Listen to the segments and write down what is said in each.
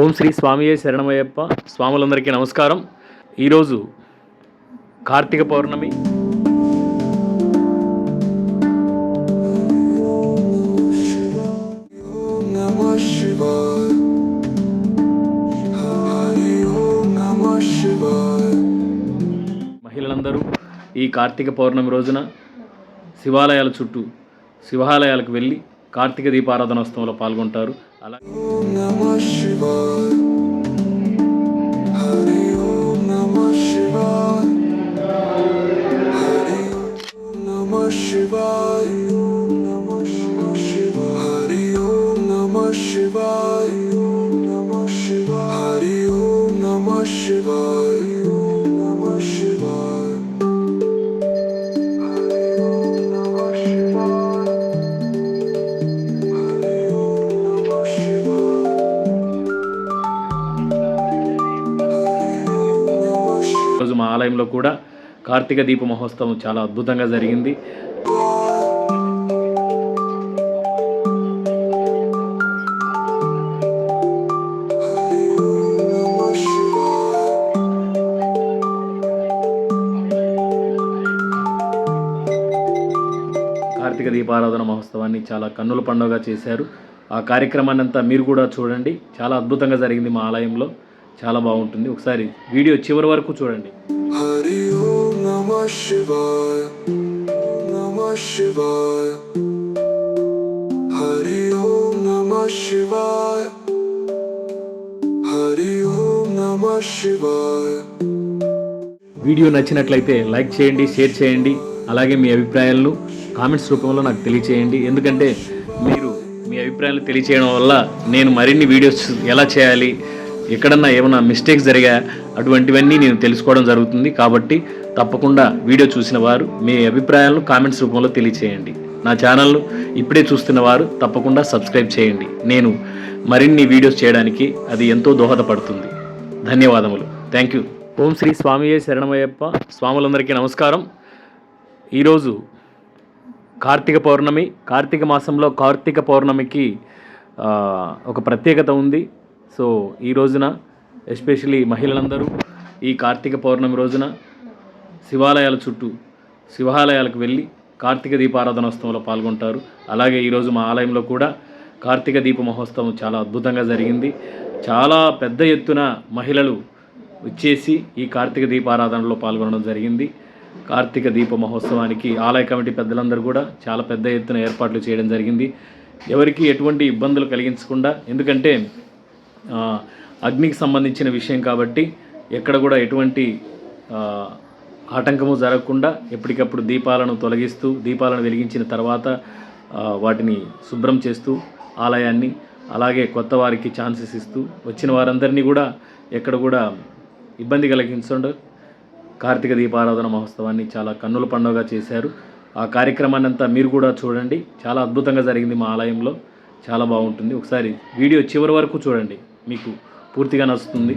ఓం శ్రీ స్వామియే శరణమయ్యప్ప. స్వాములందరికీ నమస్కారం. ఈరోజు కార్తీక పౌర్ణమి. మహిళలందరూ ఈ కార్తీక పౌర్ణమి రోజున శివాలయాల చుట్టూ శివాలయాలకు వెళ్ళి కార్తీక దీపారాధనోత్సవంలో పాల్గొంటారు. 好那 ఆలయంలో కూడా కార్తీక దీప మహోత్సవం చాలా అద్భుతంగా జరిగింది. కార్తీక దీపారాధన మహోత్సవాన్ని చాలా కన్నుల పండుగ చేశారు. ఆ కార్యక్రమాన్ని అంతా మీరు కూడా చూడండి. చాలా అద్భుతంగా జరిగింది మా ఆలయంలో. చాలా బాగుంటుంది. ఒకసారి వీడియో చివరి వరకు చూడండి. వీడియో నచ్చినట్లయితే లైక్ చేయండి షేర్ చేయండి అలాగే మీ అభిప్రాయాలను కామెంట్స్ రూపంలో నాకు తెలియచేయండి. ఎందుకంటే మీరు మీ అభిప్రాయాలు తెలియచేయడం వల్ల నేను మరిన్ని వీడియోస్ ఎలా చేయాలి ఎక్కడన్నా ఏమైనా మిస్టేక్స్ జరిగా అటువంటివన్నీ నేను తెలుసుకోవడం జరుగుతుంది. కాబట్టి తప్పకుండా వీడియో చూసిన వారు మీ అభిప్రాయాలను కామెంట్స్ రూపంలో తెలియచేయండి. నా ఛానల్ను ఇప్పుడే చూస్తున్న వారు తప్పకుండా సబ్స్క్రైబ్ చేయండి. నేను మరిన్ని వీడియోస్ చేయడానికి అది ఎంతో దోహదపడుతుంది. ధన్యవాదములు. థ్యాంక్ యూ ఓం శ్రీ స్వామియే శరణమయ్యప్ప. స్వాములందరికీ నమస్కారం. ఈరోజు కార్తీక పౌర్ణమి. కార్తీక మాసంలో కార్తీక పౌర్ణమికి ఒక ప్రత్యేకత ఉంది. సో ఈ రోజున ఎస్పెషలీ మహిళలందరూ ఈ కార్తీక పౌర్ణమి రోజున శివాలయాల చుట్టూ శివాలయాలకు వెళ్ళి కార్తీక దీపారాధనోత్సవంలో పాల్గొంటారు. అలాగే ఈరోజు మా ఆలయంలో కూడా కార్తీక దీప మహోత్సవం చాలా అద్భుతంగా జరిగింది. చాలా పెద్ద ఎత్తున మహిళలు వచ్చేసి ఈ కార్తీక దీపారాధనలో పాల్గొనడం జరిగింది. కార్తీక దీప మహోత్సవానికి ఆలయ కమిటీ పెద్దలందరూ కూడా చాలా పెద్ద ఎత్తున ఏర్పాట్లు చేయడం జరిగింది. ఎవరికి ఎటువంటి ఇబ్బందులు కలిగించకుండా ఎందుకంటే అగ్నికి సంబంధించిన విషయం కాబట్టి ఎక్కడ కూడా ఎటువంటి ఆటంకము జరగకుండా ఎప్పటికప్పుడు దీపాలను తొలగిస్తూ దీపాలను వెలిగించిన తర్వాత వాటిని శుభ్రం చేస్తూ ఆలయాన్ని అలాగే కొత్త వారికి ఛాన్సెస్ ఇస్తూ వచ్చిన వారందరినీ కూడా ఎక్కడ కూడా ఇబ్బంది కలిగించండు కార్తీక దీపారాధన మహోత్సవాన్ని చాలా కన్నుల పండుగ చేశారు. ఆ కార్యక్రమాన్ని అంతా మీరు కూడా చూడండి. చాలా అద్భుతంగా జరిగింది మా ఆలయంలో. చాలా బాగుంటుంది. ఒకసారి వీడియో చివరి వరకు చూడండి. మీకు పూర్తిగా నచ్చుతుంది.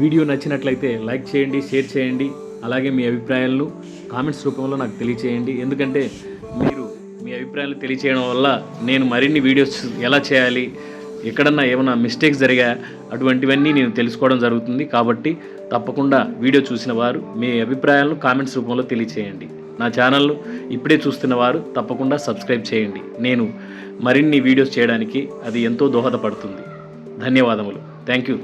Video నచ్చినట్లయితే లైక్ చేయండి షేర్ చేయండి అలాగే మీ అభిప్రాయాలను కామెంట్స్ రూపంలో నాకు తెలియచేయండి. ఎందుకంటే మీరు మీ అభిప్రాయాలు తెలియచేయడం వల్ల నేను మరిన్ని వీడియోస్ ఎలా చేయాలి ఎక్కడన్నా ఏమైనా మిస్టేక్స్ జరిగా అటువంటివన్నీ నేను తెలుసుకోవడం జరుగుతుంది. కాబట్టి తప్పకుండా వీడియో చూసిన వారు మీ అభిప్రాయాలను కామెంట్స్ రూపంలో తెలియచేయండి. నా ఛానల్ను ఇప్పుడే చూస్తున్న వారు తప్పకుండా సబ్స్క్రైబ్ చేయండి. నేను మరిన్ని వీడియోస్ చేయడానికి అది ఎంతో దోహదపడుతుంది. ధన్యవాదములు. Thank you